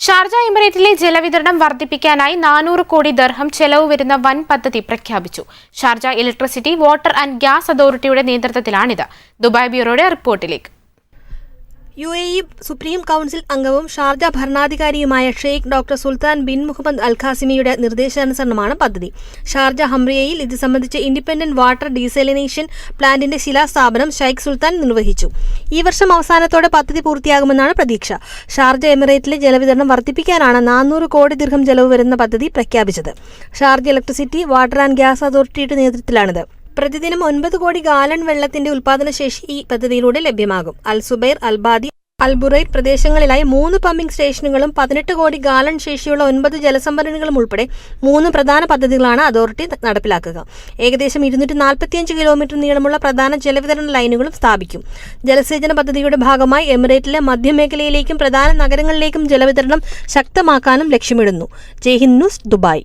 Sharjah എമിറേറ്റിലെ ജലവിതരണം വർദ്ധിപ്പിക്കാനായി നാനൂറ് കോടി ദർഹം ചെലവ് വരുന്ന വൻ പദ്ധതി പ്രഖ്യാപിച്ചു. Sharjah electricity water and gas അതോറിറ്റിയുടെ നേതൃത്വത്തിലാണിത്. ദുബായ് ബ്യൂറോയുടെ റിപ്പോർട്ടിലേക്ക്. U A E supreme council അംഗവും Sharjah ഭരണാധികാരിയുമായ Sheikh doctor Sultan bin Muhammad Al ഖാസിമിയുടെ നിർദ്ദേശാനുസരണമാണ് പദ്ധതി. ഷാർജ ഹംറിയയിൽ ഇത് സംബന്ധിച്ച് ഇൻഡിപെൻഡന്റ് വാട്ടർ ഡീസലിനേഷൻ പ്ലാന്റിന്റെ ശിലാസ്ഥാപനം ഷെയ്ഖ് സുൽത്താൻ നിർവഹിച്ചു. ഈ വർഷം അവസാനത്തോടെ പദ്ധതി പൂർത്തിയാകുമെന്നാണ് പ്രതീക്ഷ. ഷാർജ എമിറേറ്റിലെ ജലവിതരണം വർദ്ധിപ്പിക്കാനാണ് നാനൂറ് കോടി ദീർഘം ചെലവ് വരുന്ന പദ്ധതി പ്രഖ്യാപിച്ചത്. Sharjah electricity water and gas അതോറിറ്റിയുടെ നേതൃത്വത്തിലാണിത്. പ്രതിദിനം ഒൻപത് കോടി ഗാലൺ വെള്ളത്തിന്റെ ഉൽപാദനശേഷി ഈ പദ്ധതിയിലൂടെ ലഭ്യമാകും. അൽ സുബൈർ അൽബാദി അൽബുറൈർ പ്രദേശങ്ങളിലായി മൂന്ന് പമ്പിംഗ് സ്റ്റേഷനുകളും പതിനെട്ട് കോടി ഗാലൺ ശേഷിയുള്ള ഒൻപത് ജലസംഭരണികളും ഉൾപ്പെടെ മൂന്ന് പ്രധാന പദ്ധതികളാണ് അതോറിറ്റി നടപ്പിലാക്കുക. ഏകദേശം ഇരുന്നൂറ്റി നാൽപ്പത്തിയഞ്ച് കിലോമീറ്റർ നീളമുള്ള പ്രധാന ജലവിതരണ ലൈനുകളും സ്ഥാപിക്കും. ജലസേചന പദ്ധതിയുടെ ഭാഗമായി എമിറേറ്റിലെ മധ്യമേഖലയിലേക്കും പ്രധാന നഗരങ്ങളിലേക്കും ജലവിതരണം ശക്തമാക്കാനും ലക്ഷ്യമിടുന്നു. Jaihind news Dubai.